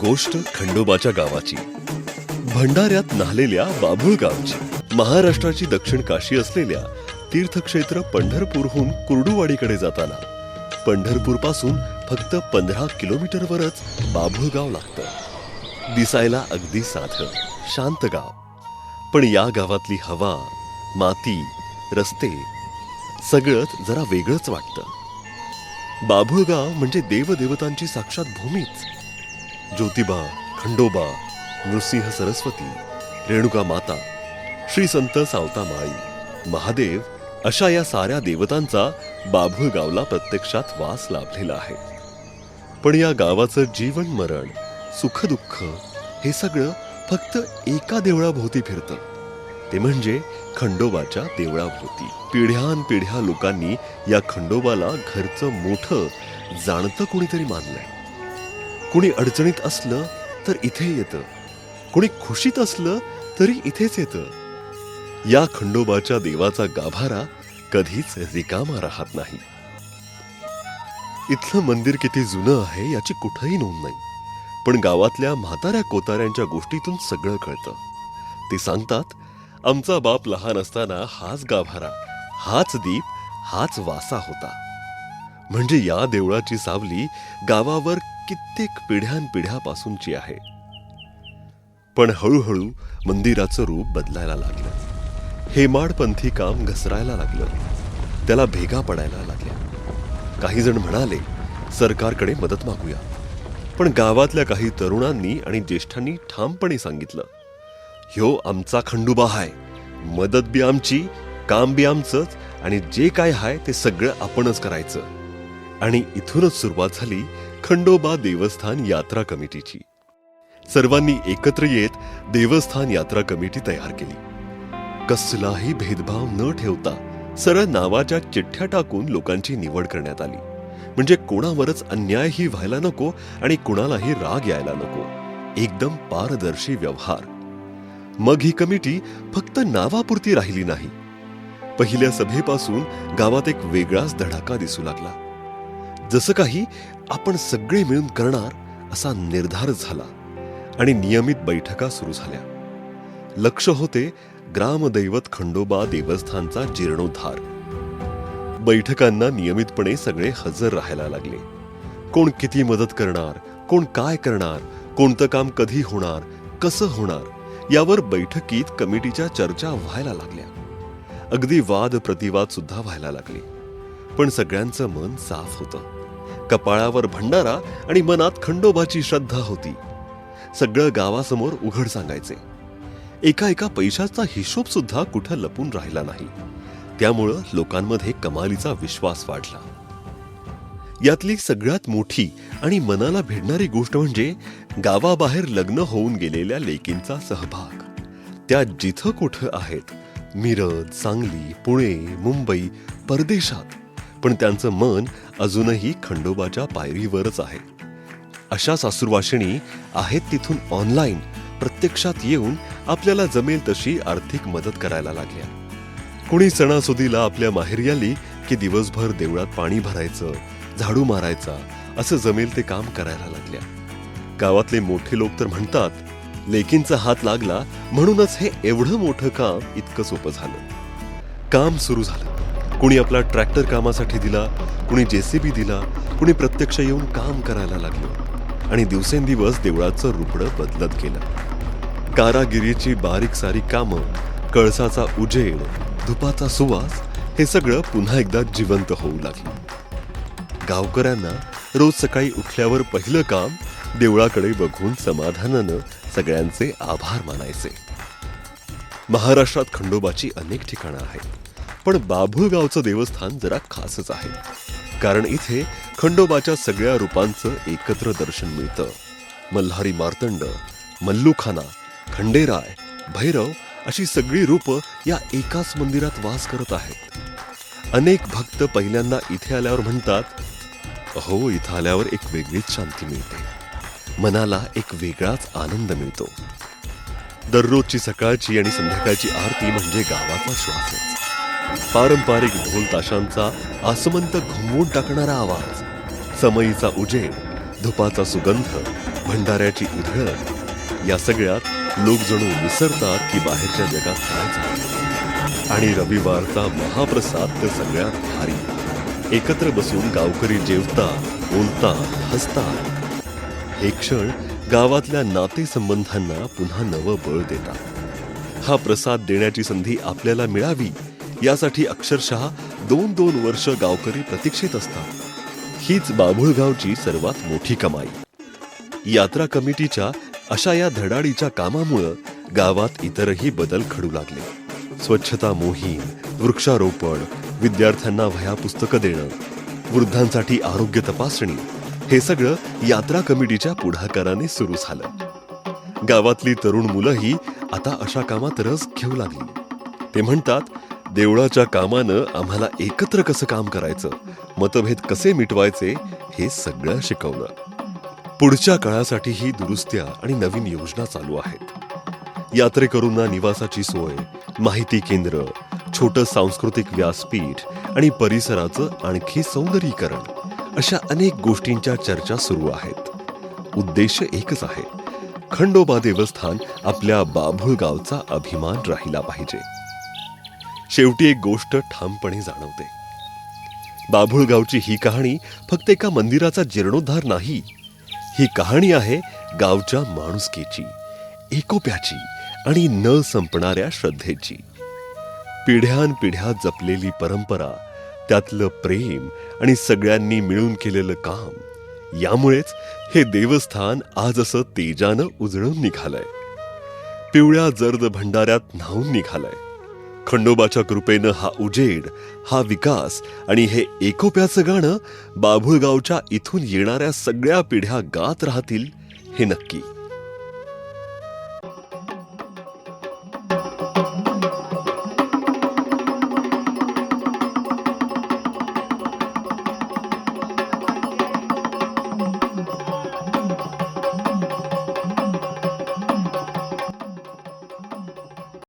गोष्ट खंडोबाच्या गावाची. भंडाऱ्यात नाहलेल्या बाभुळ गावची. महाराष्ट्राची दक्षिण काशी असलेल्या तीर्थक्षेत्र पंढरपूरहून कुर्डुवाडीकडे जाताना. पंढरपूरपासून फक्त पंधरा किलोमीटरवरच बाभुळ गाव लागतं. दिसायला अगदी साधं शांत गाव. पण या गावातली हवा माती रस्ते सगळंच जरा वेगळंच वाटतं. बाभुळगाव म्हणजे देवदेवतांची साक्षात भूमीच. ज्योतिबा खंडोबा नृसिंह सरस्वती रेणुका माता श्री संत सावता माळी महादेव अशा या साऱ्या देवतांचा बाभुळगावला प्रत्यक्षात वास लाभलेला आहे. पण या गावाचं जीवन मरण सुखदुःख हे सगळं फक्त एका देवळाभोवती फिरतं. ते म्हणजे खंडोबाच्या देवळाभोवती. पिढ्यान पिढ्या लोकांनी या खंडोबाला घरचं मोठं जाणतं कोणीतरी मानलंय. कुणी अडचणीत असलं तर इथे येतं. कुणी खुशीत असलं तरी इथेच येतं. या खंडोबाच्या देवाचा गाभारा कधीच रिकामा राहत नाही. इथलं मंदिर किती जुनं आहे याची कुठंही नोंद नाही. पण गावातल्या म्हाताऱ्या कोताऱ्यांच्या गोष्टीतून सगळं कळतं. ते सांगतात आमचा बाप लहान असताना हाच गाभारा हाच दीप हाच वासा होता. म्हणजे या देवळाची सावली गावावर कित्येक पिढ्यानपिढ्यापासूनची आहे. पण हळूहळू मंदिराचं रूप बदलायला लागलं. हेमाडपंथी काम घसरायला लागलं. त्याला भेगा पडायला लागल्या. काही जण म्हणाले सरकारकडे मदत मागूया. पण गावातल्या काही तरुणांनी आणि ज्येष्ठांनी ठामपणे सांगितलं ह्यो आमचा खंडुबा हाय. मदत बी आमची काम बी आमचंच आणि जे काय हाय ते सगळं आपणच करायचं. आणि इथूनच सुरुवात झाली खंडोबा देवस्थान यात्रा कमिटीची. सर्वांनी एकत्र येत देवस्थान यात्रा कमिटी तयार केली. कसलाही भेदभाव न ठेवता सरळ नावाच्या चिठ्ठ्या टाकून लोकांची निवड करण्यात आली. म्हणजे कोणावरच अन्यायही व्हायला नको आणि कुणालाही राग यायला नको. एकदम पारदर्शी व्यवहार. मग ही कमिटी फक्त नावापुरती राहिली नाही. पहिल्या सभेपासून गावात एक वेगळाच धडाका दिसू लागला. जसं काही आपण सगळे मिळून करणार असा निर्धार झाला आणि नियमित बैठका सुरू झाल्या. लक्ष होते ग्रामदैवत खंडोबा देवस्थानचा जीर्णोद्धार. बैठकांना नियमितपणे सगळे हजर राहायला लागले. कोण किती मदत करणार कोण काय करणार कोणतं काम कधी होणार कसं होणार यावर बैठकीत कमिटीच्या चर्चा व्हायला लागल्या. अगदी वाद प्रतिवाद सुद्धा व्हायला लागले. पण सगळ्यांचं मन साफ होतं. कपाळावर भंडारा आणि मनात खंडोबाची श्रद्धा होती. सगळं गावासमोर उघड सांगायचे. एका एका पैशाचा हिशोब सुद्धा कुठं लपून राहिला नाही. त्यामुळं लोकांमध्ये कमालीचा विश्वास वाढला. यातली सगळ्यात मोठी आणि मनाला भिडणारी गोष्ट म्हणजे गावाबाहेर लग्न होऊन गेलेल्या लेकींचा सहभाग. त्या जिथं कुठं आहेत मिरज सांगली पुणे मुंबई परदेशात. पण त्यांचं मन अजूनही खंडोबाच्या पायरीवरच आहे. अशा सासूरवाशिणी आहेत तिथून ऑनलाईन प्रत्यक्षात येऊन आपल्याला जमेल तशी आर्थिक मदत करायला लागल्या. कुणी सणासुदीला आपल्या माहेरी आली की दिवसभर देवळात पाणी भरायचं झाडू मारायचा असं जमेल ते काम करायला लागल्या. गावातले मोठे लोक तर म्हणतात लेकींचा हात लागला म्हणूनच हे एवढं मोठं काम इतकं सोपं झालं. काम सुरू झालं. कुणी आपला ट्रॅक्टर कामासाठी दिला कुणी जेसीबी दिला कुणी प्रत्यक्ष येऊन काम करायला लागलं. आणि दिवसेंदिवस देवळाचं रुपडं बदलत गेलं. कारागिरीची बारीक सारी कामं कळसाचा उजेड धुपाचा सुवास हे सगळं पुन्हा एकदा जिवंत होऊ लागलं. गावकऱ्यांना रोज सकाळी उठल्यावर पहिलं काम देवळाकडे बघून समाधानानं सगळ्यांचे आभार मानायचे. महाराष्ट्रात खंडोबाची अनेक ठिकाणं आहेत. पण बाभुळगावचं देवस्थान जरा खासच आहे. कारण इथे खंडोबाच्या सगळ्या रूपांचं एकत्र दर्शन मिळतं. मल्हारी मार्तंड मल्लूखाना खंडेराय भैरव अशी सगळी रूपं या एकाच मंदिरात वास करत आहेत. अनेक भक्त पहिल्यांदा इथे आल्यावर म्हणतात हो इथं आल्यावर एक वेगळीच शांती मिळते. मनाला एक वेगळाच आनंद मिळतो. दररोजची सकाळची आणि संध्याकाळची आरती म्हणजे गावाचा श्वासच. पारंपरिक ढोल ताशांचा आसमंत घुमवून टाकणारा आवाज समईचा उजेड धुपाचा सुगंध भंडाऱ्याची उधळण या सगळ्यात लोक जणू विसरतात की बाहेरच्या जगात काय झालं. आणि रविवारचा महाप्रसाद तर सगळ्यात भारी. एकत्र बसून गावकरी जेवता बोलता हसतात. हे क्षण गावातल्या नातेसंबंधांना पुन्हा नवं बळ देतात. हा प्रसाद देण्याची संधी आपल्याला मिळावी यासाठी अक्षरशः दोन दोन वर्ष गावकरी प्रतीक्षेत असतात. हीच बाभुळगावची सर्वात मोठी कमाई. यात्रा कमिटीच्या अशा या धडाडीच्या कामामुळं गावात इतरही बदल घडू लागले. स्वच्छता मोहीम वृक्षारोपण विद्यार्थ्यांना वह्या पुस्तकं देणं वृद्धांसाठी आरोग्य तपासणी हे सगळं यात्रा कमिटीच्या पुढाकाराने सुरू झालं. गावातली तरुण मुलंही आता अशा कामात रस घेऊ लागली. ते म्हणतात देवळाच्या कामानं आम्हाला एकत्र कसं काम करायचं मतभेद कसे मिटवायचे हे सगळं शिकवलं. पुढच्या काळासाठी ही दुरुस्त्या आणि नवीन योजना चालू आहेत. यात्रेकरूंना निवासाची सोय माहिती केंद्र छोटं सांस्कृतिक व्यासपीठ आणि परिसराचं आणखी सौंदर्यीकरण अशा अनेक गोष्टींच्या चर्चा सुरू आहेत. उद्देश एकच आहे. खंडोबा देवस्थान आपल्या बाभुळ गावचा अभिमान राहिला पाहिजे. शेवटी एक गोष्ट ठामपणे जाणवते. बाभुळगावची ही कहाणी फक्त एका मंदिराचा जीर्णोद्धार नाही. ही कहाणी आहे गावच्या माणुसकीची एकोप्याची आणि न संपणाऱ्या श्रद्धेची. पिढ्यानपिढ्या जपलेली परंपरा त्यातलं प्रेम आणि सगळ्यांनी मिळून केलेलं काम यामुळेच हे देवस्थान आज असं तेजानं उजळून निघालंय. पिवळ्या जर्द भंडाऱ्यात न्हावून निघालंय. खंडोबाच्या कृपेनं हा उजेड हा विकास आणि हे एकोप्याचं गाणं बाभुळगावच्या इथून येणाऱ्या सगळ्या पिढ्या गात राहतील हे नक्की.